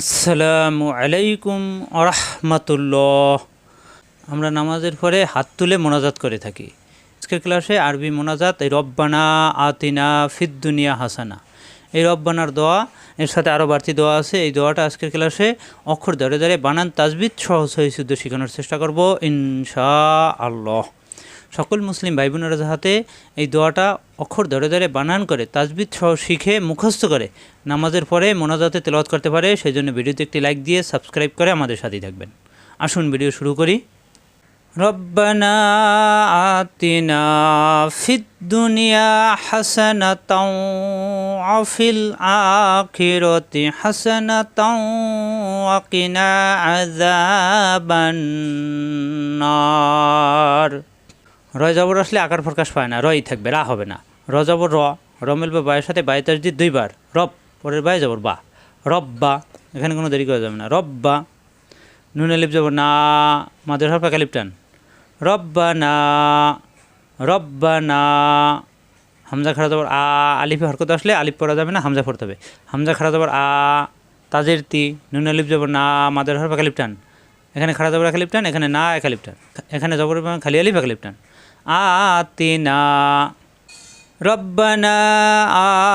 আসসালামু আলাইকুম আরহামাতুল্লাহ। আমরা নামাজের পরে হাত তুলে মোনাজাত করে থাকি। আজকের ক্লাসে আরবি মোনাজাত, এই রব্বানা আতিনা ফিদ্দুনিয়া হাসানা। এই রব্বানার দোয়া, এর সাথে আরও বাড়তি দোয়া আছে। এই দোয়াটা আজকের ক্লাসে অক্ষর ধরে ধরে বানান তাজবিদ সহ সহি শুদ্ধ শেখানোর চেষ্টা করব ইনশা আল্লাহ সকল মুসলিম ভাই বোনেরা যাহাতে এই দোয়াটা অক্ষর ধরে ধরে বানান করে তাজবিদ সহ শিখে মুখস্থ করে, নামাজের পরে মোনাজাতে তেলাওয়াত করতে পারে সেই জন্য ভিডিওতে একটি লাইক দিয়ে সাবস্ক্রাইব করে আমাদের সাথেই থাকবেন। আসুন ভিডিও শুরু করি। নার রয় জবর আসলে আকার প্রকাশ পায় না রই থাকবে, রা হবে না। র জবর, র র মিলবে বায়ের সাথে বাই তাজদিদ দুইবার, রব, পরের বাই জবর, বা। রব্বা এখানে কোনো দেরি করা যাবে না। রব্বা নুন আলিপ যাব না মাদের হরফা কালিপটান রব্বা না রব্বা না, হামজা খাড়া যাবার আ, আলিফে হরকত আসলে আলিফ পড়া যাবে না, হামজা পড়তে হবে। হামজা খাড়া যাবার আ, তাজের তি, নুন আলিপ যাব না মাদের হরফা কালিপটান এখানে খাড়া যাবার একালিপটান এখানে না একালিপটান এখানে জবর খালি আলিফ একালিপটান আতিনা, রব্বানা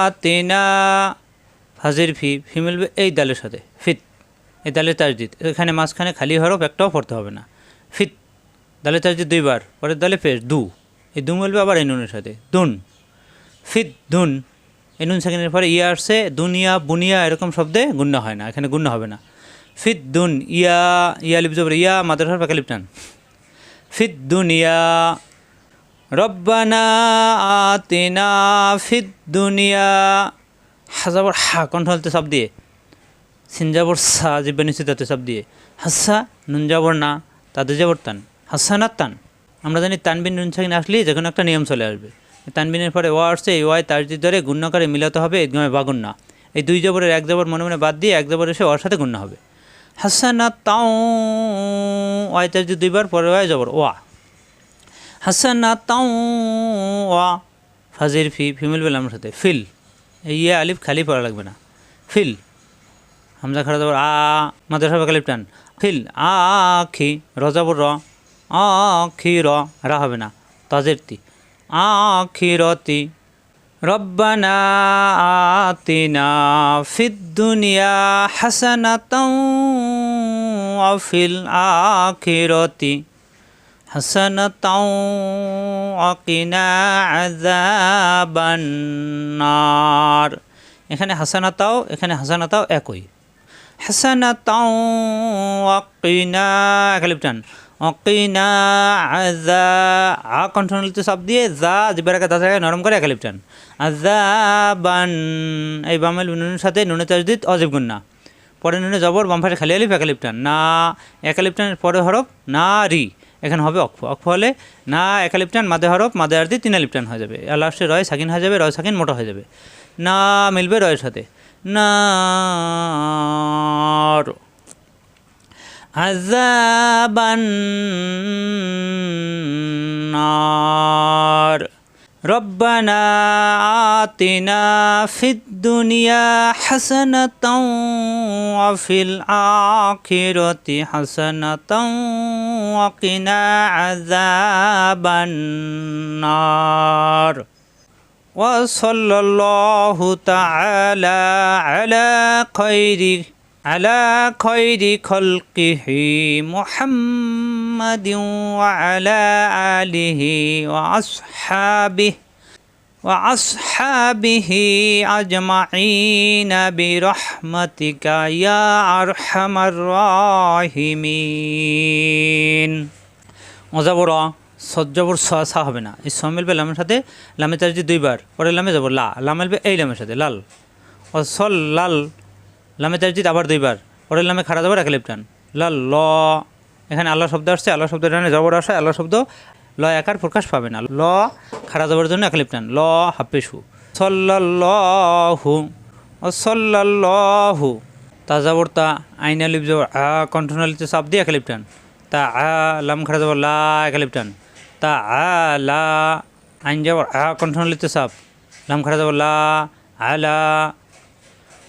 আতিনা। হাজির ফি ফি মিলবে এই দালের সাথে, ফিত। এই দালের তাজদিদ। এখানে মাঝখানে খালি হরফ একটাও পড়তে হবে না। ফিত। দালের তাজদিদ দুইবার, পরের দালে ফের দু। এই দু মিলবে আবার এই নুনের সাথে, দুন। ফিত, দুন। এই নুন সেকেন্ডের পরে ইয়া আসছে, দুনিয়া, বুনিয়া, এরকম শব্দে গুণ্য হয় না, এখানে গুণ্য হবে না। ফিত, দুন, ইয়া ইয়া লিপ জবর ইয়া, মাদ্রাসার পাকা লিপটান। ফিত দুনিয়া রব্বানা আতিনা ফিদ দুনিয়া। হাজাবর হা কণ্ঠ হলতে সব দিয়ে। সিনজাবর সা, জিব্বা নিচে তাতে সব দিয়ে। হাসা নুন যাবর না, তাদের যাবর তান হাসানাত তান। আমরা জানি তানবিন নুন সাকিন আসলে যে কোনো একটা নিয়ম চলে আসবে। তানবিনের পরে ওয়া আসছে, এই ওয়াই তার ধরে গুণ্যকারে মিলাতে হবে একদমে বাগুন্না এই দুই জবরের এক জবর মনে মনে বাদ দিয়ে এক জবর এসে ওর সাথে গুণ্য হবে। হাসানা তাও। ওয়াই তার দুইবার পরে ওয়াই জবর, ওয়া। হাসানা তাও ফি ফিমেল বেলামের সাথে, ফিল। ইয়ে আলিফ খালি পড়া লাগবে না। ফিল। হামজা খাড়া যাবার আ মাদ্রাসা সাহেব কালিফ টান ফিল, আ খি রজাবর র আ খি র, রা হবে না। তাজের তি। আ খি রতি রব্বানা আতিনা ফিদ দুনিয়া হাসানাতাও ওয়া ফিল হাসানাতাও ওয়াকিনা আযাবান নার এখানে হাসানাতাও এখানে হাসানাতাও একই। হাসানাতাও ওয়াকিনা একালিপটান অকিনা আজা আ কণ্ঠনলিত সব দিয়ে যা জিবার আগে তাছাড়া নরম করে একালিপটান আজা বান এই বামেল নুনের সাথে নুনে তাজদিদ, অজীব গুন্না। পরে নুনে জবর, বাম খালি আলিফ একালিপটান না একালিপটানের পরে হরফ না রি এখানে হবে অক্ফ অক্ফ হলে না একালিপটান মাদে হরফ, মাদে আর্দি তিনালিপটান হয়ে যাবে। আর লাস্টে রয় সাকিন হয়ে যাবে, রয় সাকিন মোটা হয়ে যাবে। না মিলবে রয়ের সাথে। না আজাবান ربنا آتنا في الدنيا حسنة وفي الآخرة حسنة وقنا عذاب النار. وصلى الله تعالى على خير على خير خلقه محمد وعلى آله وأصحابه وأصحابه أجمعين برحمتك يا أرحم الراحمين মজাবরা সজ্জাবর সা হবে না এই স মিলবে লামের সাথে লামে তাজদি দুইবার পরে লামে যাব লা লাম মিলবে এই লামের সাথে লাল ও সল লাল লামে তাজদিদ আবার দুইবার পরের লামে খাড়া যাবার এক লিপটান লাল ল এখানে আল্লাহ শব্দ আসছে আল্লাহ শব্দ এখানে জবর আসে আল্লাহ শব্দ ল একার প্রকাশ পাবে না। ল খাড়া যাবার জন্য এক লিপটান ল হাফেসু। সল্লাল্লাহু ও সল্লাল্লাহু তা যাবর তা আইনা লিপ যাবর আ কণ্ঠনালিতে চাপ দিয়ে এক লিপটান তা আ লাম খাড়া যাবর লা এক লিপটান তা আ, লা আইন যাবর আ কণ্ঠনালিতে চাপ। লাম খাড়া যাবর লা আলা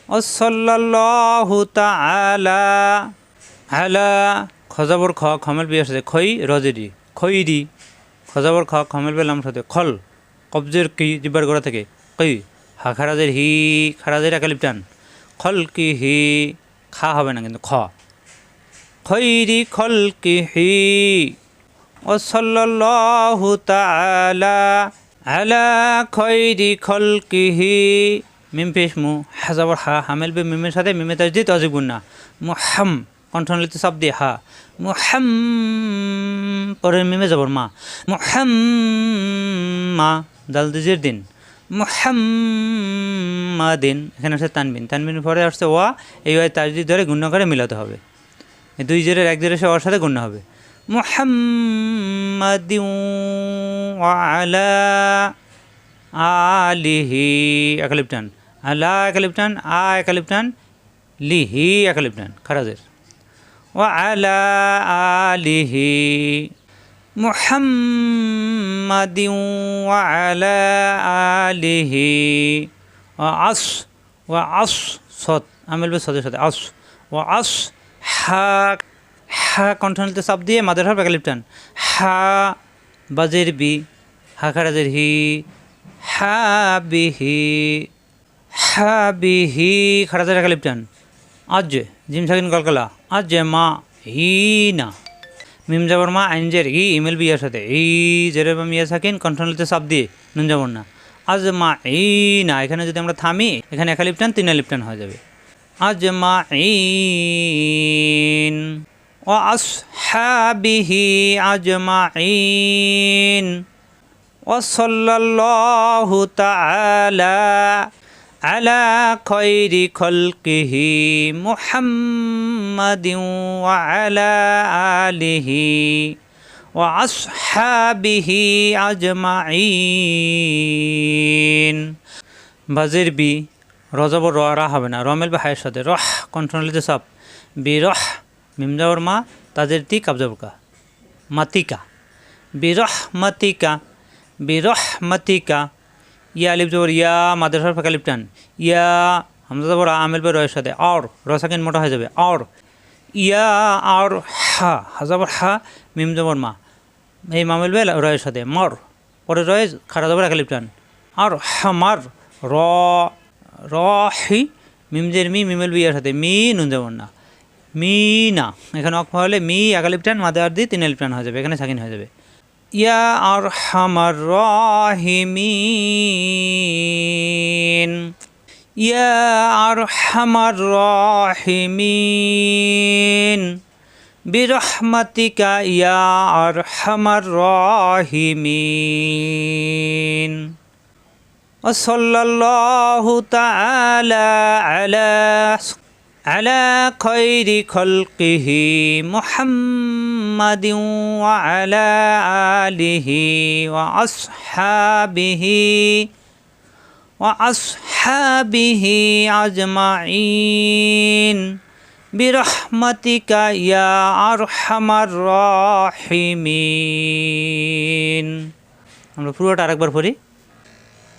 ওসল্লাল্লাহু তাআলা, আলা। খজাবর খ খমেল বিয়ার সাথে খই রজেরি খইরি খজাবর খ খমেল বেলাম সাথে খল, কবজের কি জিব্বার গোড়া থেকে কই হা খারাজের হি, খারাজের একালিপটান খল কি হি, খা হবে না কিন্তু খ। খৈরি খল কি হি ওসল্লাল্লাহু তাআলা আলা খৈরি খলকিহি মিম পেশ মু, হাজাবর হা, হামেল বে মিমের সাথে মিমে তাজদিদ অজিবুন না মুহাম কণ্ঠনলিত দিয়ে হা। মুহাম পরের মিমে যাবর মা। মুহাম মা দাল দিজির দিন। মুহাম্মাদিন এখানে আসছে তানবিন। তানবিন পরে আসছে ওয়া। এই ওয়াই তাজদিদ ধরে গুণ্য করে মিলাতে হবে। দুই জেরের এক জেরের সে ওর সাথে গুণ্য হবে। আলা আলিহি একালিপটান। আলা একালিপটান, আ একালিপটান, লিহি একালিপটান। খারাজের। আলা আলিহি ও আস ও আস সৎ আমিল বে সদের সাথে আস ও আস হা কণ্ঠনিত চাপ দিয়ে মাদের হার বেকালিপটান হা বাজের বি, হা খারাজের হি, হা বিহি হা বিহি খারাজের একালিপটান আজ জিম সাকিন কলকালা আজ মা হি না মিম যাবর মা আইনজের ই ইমেল বিয়ার সাথে এই জেরে বা মিয়া সাকিন কণ্ঠনিত চাপ দিয়ে নুন যাবর না আজ মা ই না এখানে যদি আমরা থামি এখানে একালিপটান তিন লিপটান হয়ে যাবে আজ মা ইন وأصحابه أجمعين وصلى الله تعالى على خير خلقه محمد وعلى آله وأصحابه أجمعين বাজের বি রজবর র রা হবে না রমেল বা হায়ের সাথে রহ কণ্ঠনলিতে সাপ বি রহ মিমজাবর মা তাদের তি কাবজাবকা মাতিকা বিরহ মাতিকা বিরহ মাতিকা ইয়া আলিফ জবর, ইয়া মাদ্রাসার ফাঁকা লিপটান। ইয়া, হামজা জবর আমেল বে রয়ের সাথে। আর রসাকিন মোটা হয়ে যাবে। আর ইয়া আর হা হাজাবর হা, মিম জবর, মা। এই মামেল বে রয়ের সাথে। মর, পরে রয়ে খারা জবর, একা লিপটান। আর হামার র র, হি মিমজের মি, মিমেল বিয়ার সাথে। মি, নুন জবর না। মিনা এখানে অক্ষ হলে মি একালিপটান মাদে আর দি, তিন লিপটান হয়ে যাবে। এখানে সাকিন হয়ে যাবে। يا أرحم الراحمين. يا أرحم الراحمين. برحمتك يا أرحم الراحمين. وصلى الله تعالى على على خير خلقه محمد وعلى آله وأصحابه وأصحابه أجمعين برحمتك يا أرحم الراحمين আমরা পুরোটা আরেকবার পড়ি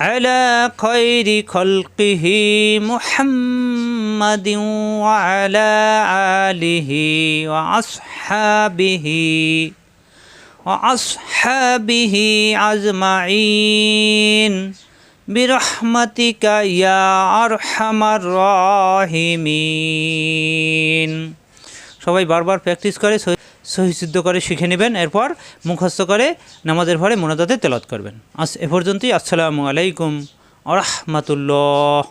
على خير خلقه محمد وعلى آله وأصحابه وأصحابه أجمعين برحمتك يا أرحم الراحمين সবাই বারবার প্র্যাকটিস করে সহিসিদ্ধ করে শিখে নেবেন, এরপর মুখস্থ করে নামাজের পরে মোনাজাতে তেলত করবেন। আস এ পর্যন্তই, আসসালামু আলাইকুম আরহামাতুল্লাহ